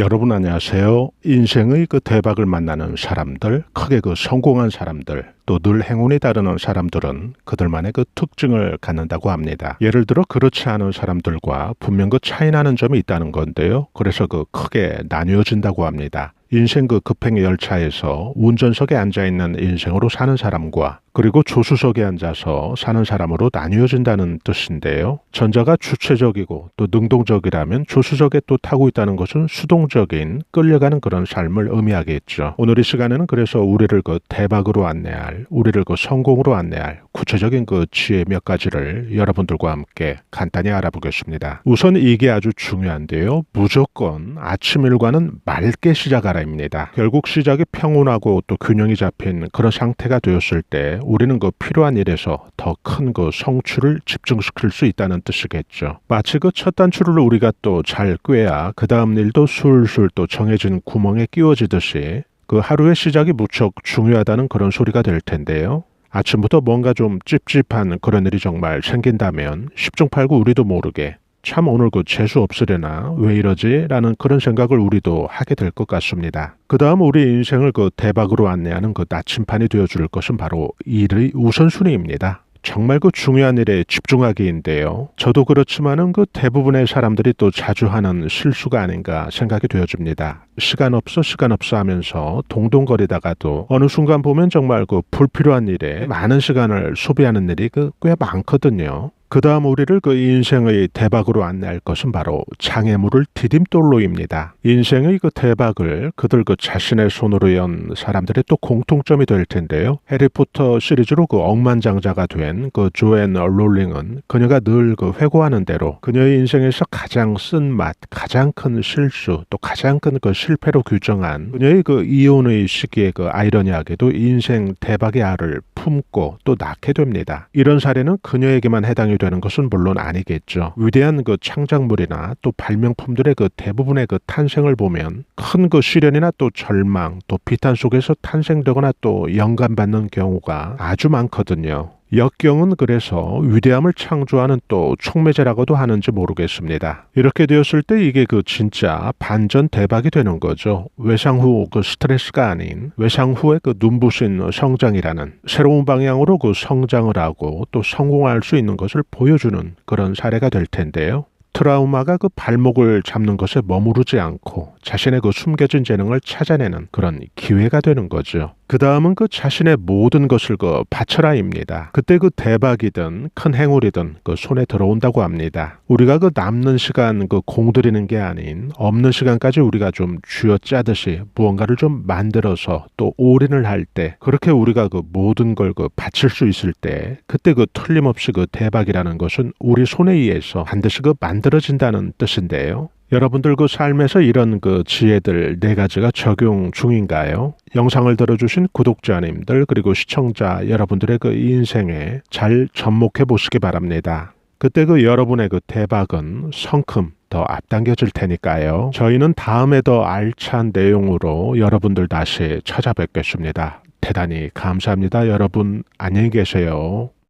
여러분 안녕하세요. 인생의 그 대박을 만나는 사람들, 크게 그 성공한 사람들, 또 늘 행운이 따르는 사람들은 그들만의 그 특징을 갖는다고 합니다. 예를 들어 그렇지 않은 사람들과 분명 그 차이 나는 점이 있다는 건데요. 그래서 그 크게 나뉘어진다고 합니다. 인생 그 급행 열차에서 운전석에 앉아 있는 인생으로 사는 사람과 그리고 조수석에 앉아서 사는 사람으로 나뉘어진다는 뜻인데요. 전자가 주체적이고 또 능동적이라면 조수석에 또 타고 있다는 것은 수동적인 끌려가는 그런 삶을 의미하겠죠. 오늘 이 시간에는 그래서 우리를 그 대박으로 안내할, 우리를 그 성공으로 안내할 구체적인 그 지혜 몇 가지를 여러분들과 함께 간단히 알아보겠습니다. 우선 이게 아주 중요한데요. 무조건 아침 일과는 맑게 시작하라입니다. 결국 시작이 평온하고 또 균형이 잡힌 그런 상태가 되었을 때 우리는 그 필요한 일에서 더 큰 그 성취를 집중시킬 수 있다는 뜻이겠죠. 마치 그 첫 단추를 우리가 또 잘 꿰야 그 다음 일도 술술 또 정해진 구멍에 끼워지듯이 그 하루의 시작이 무척 중요하다는 그런 소리가 될 텐데요. 아침부터 뭔가 좀 찝찝한 그런 일이 정말 생긴다면 10중 8구 우리도 모르게 참 오늘 그 재수 없으려나 왜 이러지? 라는 그런 생각을 우리도 하게 될 것 같습니다. 그 다음 우리 인생을 그 대박으로 안내하는 그 나침판이 되어줄 것은 바로 일의 우선순위입니다. 정말 그 중요한 일에 집중하기인데요. 저도 그렇지만은 그 대부분의 사람들이 또 자주 하는 실수가 아닌가 생각이 되어집니다. 시간 없어 시간 없어 하면서 동동거리다가도 어느 순간 보면 정말 그 불필요한 일에 많은 시간을 소비하는 일이 그 꽤 많거든요. 그 다음 우리를 그 인생의 대박으로 안내할 것은 바로 장애물을 디딤돌로입니다. 인생의 그 대박을 그들 그 자신의 손으로 연 사람들의 또 공통점이 될 텐데요. 해리포터 시리즈로 그 억만장자가 된 그 조앤 롤링은 그녀가 늘 그 회고하는 대로 그녀의 인생에서 가장 쓴맛, 가장 큰 실수, 또 가장 큰 그 실패로 규정한 그녀의 그 이혼의 시기에 그 아이러니하게도 인생 대박의 알을 품고 또 낳게 됩니다. 이런 사례는 그녀에게만 해당이 되는 것은 물론 아니겠죠. 위대한 그 창작물이나 또 발명품들의 그 대부분의 그 탄생을 보면 큰 그 시련이나 또 절망, 또 비탄 속에서 탄생되거나 또 영감받는 경우가 아주 많거든요. 역경은 그래서 위대함을 창조하는 또 촉매제라고도 하는지 모르겠습니다. 이렇게 되었을 때 이게 그 진짜 반전 대박이 되는 거죠. 외상 후 그 스트레스가 아닌 외상 후의 그 눈부신 성장이라는 새로운 방향으로 그 성장을 하고 또 성공할 수 있는 것을 보여주는 그런 사례가 될 텐데요. 트라우마가 그 발목을 잡는 것에 머무르지 않고 자신의 그 숨겨진 재능을 찾아내는 그런 기회가 되는 거죠. 그 다음은 그 자신의 모든 것을 그 바쳐라입니다. 그때 그 대박이든 큰 행운이든 그 손에 들어온다고 합니다. 우리가 그 남는 시간 그 공들이는 게 아닌 없는 시간까지 우리가 좀 쥐어짜듯이 무언가를 좀 만들어서 또 올인을 할 때 그렇게 우리가 그 모든 걸 그 바칠 수 있을 때 그때 그 틀림없이 그 대박이라는 것은 우리 손에 의해서 반드시 그 만들어진다는 뜻인데요. 여러분들 그 삶에서 이런 그 지혜들 네 가지가 적용 중인가요? 영상을 들어주신 구독자님들 그리고 시청자 여러분들의 그 인생에 잘 접목해 보시기 바랍니다. 그때 그 여러분의 그 대박은 성큼 더 앞당겨질 테니까요. 저희는 다음에 더 알찬 내용으로 여러분들 다시 찾아뵙겠습니다. 대단히 감사합니다. 여러분 안녕히 계세요.